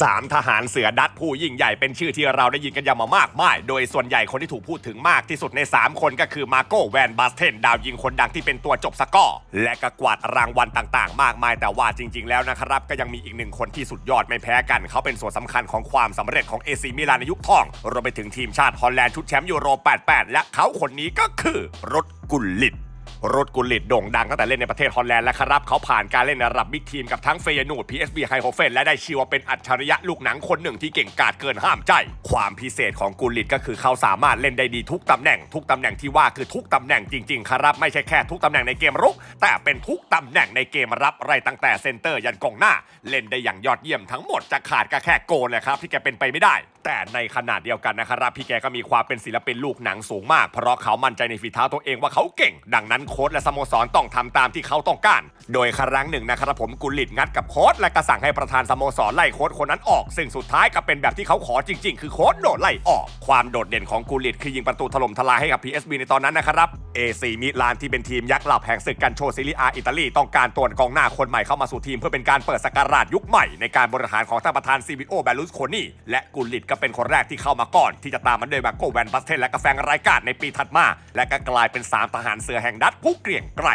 สามทหารเสือดัตผู้ยิ่งใหญ่เป็นชื่อที่เราได้ยินกันอย่างมามากมาย โดยส่วนใหญ่คนที่ถูกพูดถึงมากที่สุดใน 3 คนก็คือมาโกแวนบาสเทน ดาวยิงคนดังที่เป็นตัวจบสกอร์ และก็กวาดรางวัลต่างๆ มากมายแต่ว่าจริง ๆ แล้วนะครับ ก็ยังมีอีกหนึ่งคนที่สุดยอดไม่แพ้กัน เขาเป็นส่วนสำคัญของความสำเร็จของเอซีมิลานในยุคทองรวมไปถึงทีมชาติฮอลแลนด์ชุดแชมป์ยูโร 88 และเขาคนนี้ก็คือรถกุลลิต รถกุลิตโด่งดังตั้งแต่เล่นในประเทศฮอลแลนด์แล้วครับเขาผ่านการเล่นในระดับบิ๊กทีมกับทั้งเฟยนูด PSV ไฮโฮเฟนและได้ชื่อว่าเป็นอัจฉริยะลูกหนังคนหนึ่งที่เก่งกาจเกินห้ามใจ ความพิเศษของกุลิตก็คือเขาสามารถเล่นได้ดีทุกตำแหน่ง ทุกตำแหน่งที่ว่าคือทุกตำแหน่งจริง ๆ ครับ ไม่ใช่แค่ทุกตำแหน่งในเกมรุก แต่เป็นทุกตำแหน่งในเกมรับไรตั้งแต่เซนเตอร์ยันกองหน้า เล่นได้อย่างยอดเยี่ยมทั้งหมดจะขาดก็แค่โกนแหละครับที่แกเป็นไปไม่ได้ แต่ในขนาดเดียวกันนะครับพี่แกก็มีความเป็นศิลปินลูกหนังสูงมาก เพราะเขามั่นใจในฝีเท้าตัวเองว่าเขาเก่ง ดังนั้นโค้ชและสโมสรต้องทำตามที่เขาต้องการ โดยครั้งหนึ่งนะครับผมกุลิตงัดกับโค้ชและก็สั่งให้ประธานสโมสรไล่โค้ชคนนั้นออก ซึ่งสุดท้ายก็เป็นแบบที่เขาขอจริง ๆ คือโค้ชโดนไล่ออก ความโดดเด่นของกุลิตคือยิงประตูถล่มทลายให้กับ PSB ในตอนนั้นนะครับ AC มิลานที่เป็นทีมยักษ์หลับแห่งศึกกันโชซิลิอาอิตาลีต้องการตัวกองหน้าคนใหม่เข้ามาสู่ทีมเพื่อเป็นการเปิดสกราชยุคใหม่ในการบริหารของท่านประธานซิวิโอแบลูสโคนีและกุลลิตก็เป็นคนแรกที่เข้ามาก่อน ที่จะตามมาด้วยมาโกแวนบัสเทนและกาแฟงรายการในปีถัดมา และก็กลายเป็นสามทหารเสือแห่งดัตผู้เกรียงไกร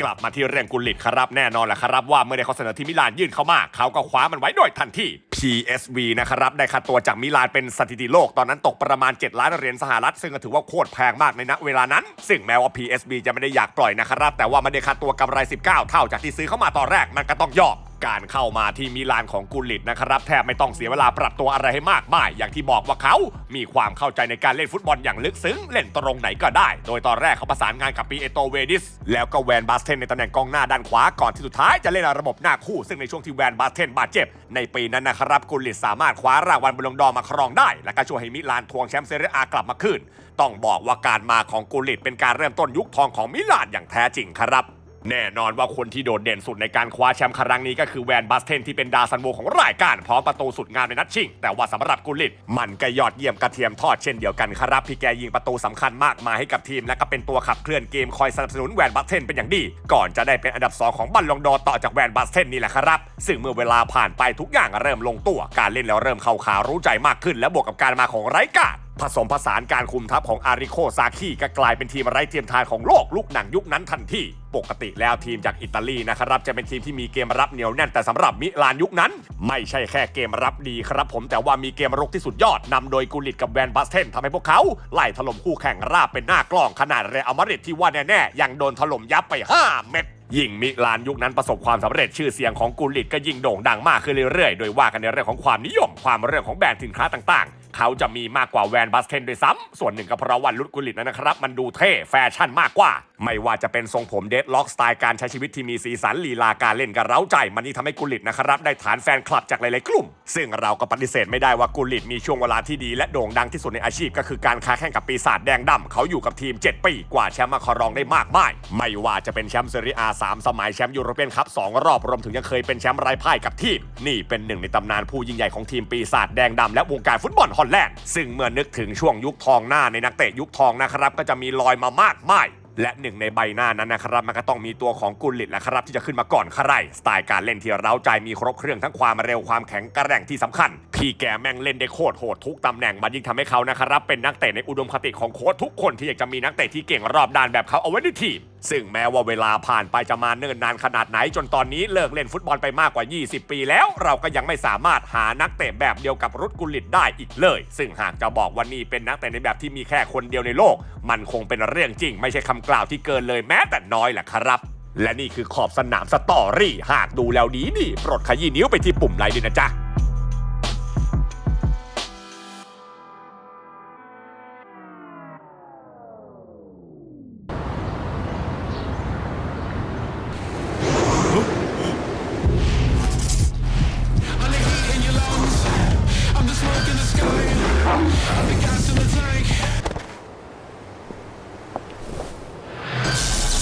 กลับมาที่เรื่องกุลิตครับแน่นอนแหละครับ ว่าเมื่อได้ข้อเสนอที่มิลานยื่นเข้ามา เขาก็คว้ามันไว้โดยทันที PSV นะครับได้ค่าตัวจากมิลานเป็นสถิติโลกตอนนั้นตกประมาณ 7 ล้านเหรียญสหรัฐ ซึ่งก็ถือว่าโคตรแพงมากในณเวลานั้น ซึ่งแม้ว่า PSV จะไม่ได้อยากปล่อยนะครับ แต่ว่ามันได้ค่าตัวกำไร 19 เท่าจากที่ซื้อเข้ามาตอนแรกมันก็ต้องยอม การเข้ามาที่มิลานของกุลิตนะครับแทบไม่ต้องเสียเวลาปรับตัวอะไรให้มากมาย อย่างที่บอกว่าเขา มีความเข้าใจในการเล่นฟุตบอลอย่างลึกซึ้ง เล่นตรงไหนก็ได้ โดยตอนแรกเขาประสานงานกับปีเอโตเวดิส แล้วก็แวนบาสเทนในตำแหน่งกองหน้าด้านขวาก่อนที่สุดท้ายจะเล่นระบบหน้าคู่ ซึ่งในช่วงที่แวนบาสเทนบาดเจ็บ ในปีนั้นนะครับกุลิตสามารถคว้ารางวัลบอลลงดอมาครองได้ และก็ช่วยให้มิลานทวงแชมป์เซเรียอากลับมาคืนต้องบอกว่าการมาของกุลลิตเป็นการเริ่มต้นยุคทองของมิลานอย่างแท้จริงครับ แน่นอนว่าคนที่โดดเด่นสุดในการคว้าแชมป์ครั้งนี้ก็คือแวนบัสเทนที่เป็นดาวซันโวของรายการพร้อมประตูสุดงามในนัดชิง แต่ว่าสำหรับกุลิตมันก็ยอดเยี่ยมกระเทียมทอดเช่นเดียวกันครับพี่แกยิงประตูสำคัญมากมายให้กับทีม และก็เป็นตัวขับเคลื่อนเกมคอยสนับสนุนแวนบัสเทนเป็นอย่างดี ก่อนจะได้เป็นอันดับ 2 ของบัลลงดอต่อจากแวนบัสเทนนี่แหละครับ ซึ่งเมื่อเวลาผ่านไปทุกอย่างเริ่มลงตัวการเล่นแล้วเริ่มเข้าขารู้ใจมากขึ้น และบวกกับการมาของไร้กาด ผสมผสานการคุมทัพของอาริโคซาคิก็กลายเป็นทีมไร้เทียมทานของโลกลูกหนังยุคนั้นทันทีปกติแล้วทีมจากอิตาลีนะครับจะเป็นทีมที่มีเกมรับเหนียวแน่นแต่สำหรับมิลานยุคนั้น ไม่ใช่แค่เกมรับดีครับผมแต่ว่ามีเกมรุกที่สุดยอดนำโดยกุลิตกับแวนบัสเทนทำให้พวกเขา ไล่ถล่มคู่แข่งราบเป็นหน้ากล้องขนาดเรอัลมาดริดที่ว่าแน่ๆยังโดนถล่มยับไป 5 เม็ด ยิ่งมิลานยุคนั้นประสบความสำเร็จชื่อเสียงของกุลิตก็ยิ่งโด่งดังมากขึ้นเรื่อยๆ โดยว่ากันในเรื่องของความนิยมความเรื่องของแบรนด์สินค้าต่างๆ เขาจะมีมากกว่าแวนบัสเทนด้วยซ้ำส่วนหนึ่งก็เพราะว่าลุดกุลิตนั้นนะครับ มันดูเท่แฟชั่นมากกว่า ไม่ว่าจะเป็นทรงผมเดดล็อกสไตล์การใช้ชีวิตที่มีสีสันลีลาการเล่นกระเร้าใจ มันนี่ทำให้กุลิตนะครับได้ฐานแฟนคลับจากหลายๆกลุ่ม ซึ่งเราก็ปฏิเสธไม่ได้ว่ากุลิตมีช่วงเวลาที่ดีและโด่งดังที่สุดในอาชีพ ก็คือการค้าแข่งกับปีศาจแดงดำเขาอยู่กับทีม 7 ปีกว่าแชมป์มาครองได้มากมายไม่ว่าจะเป็นแชมป์เซรีอาสามสมัยแชมป์ยูโรเปียนคัพสองรอบรวมถึงยังเคยเป็นแชมป์ไร้พ่ายกับทีม นี่เป็นหนึ่งในตำนานผู้ยิ่งใหญ่ของทีมปีศาจแดงดำและวงการฟุตบอลฮอลแลนด์ซึ่งเมื่อนึกถึงช่วงยุคทองหน้าในนักเตะยุคทองนะครับก็จะมีรอยมามากมายและหนึ่งในใบหน้านั้นนะครับ มันก็ต้องมีตัวของกุลลิตและครับที่จะขึ้นมาก่อนใครสไตล์การเล่นที่เร้าใจมีครบเครื่องทั้งความเร็วความแข็งกร่งที่สำคัญ พี่แกแม่งเล่นได้โคตรโหดทุกตำแหน่งมันยิ่งทำให้เขานะครับ เป็นนักเตะในอุดมคติของโค้ชทุกคนที่อยากจะมีนักเตะที่เก่งรอบด้านแบบเขาเอาไว้ในทีมซึ่งแม้ว่าเวลาผ่านไปจะมาเนิ่นนานขนาดไหน จนตอนนี้เลิกเล่นฟุตบอลไปมากกว่า 20 ปีแล้ว เราก็ยังไม่สามารถหานักเตะแบบเดียวกับรุดกุลิตได้อีกเลย ซึ่งหากจะบอกว่านี่เป็นนักเตะในแบบที่มีแค่คนเดียวในโลก มันคงเป็นเรื่องจริง ไม่ใช่คำกล่าวที่เกินเลยแม้แต่น้อยแหละครับและนี่คือขอบสนามสตอรี่ หากดูแล้วดีดีโปรดขยี้นิ้วไปที่ปุ่มไลค์ด้วยนะจ๊ะ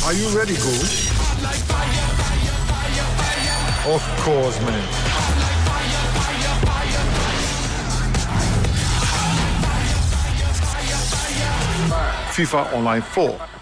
Are you ready, Goose? Of course, man. FIFA Online 4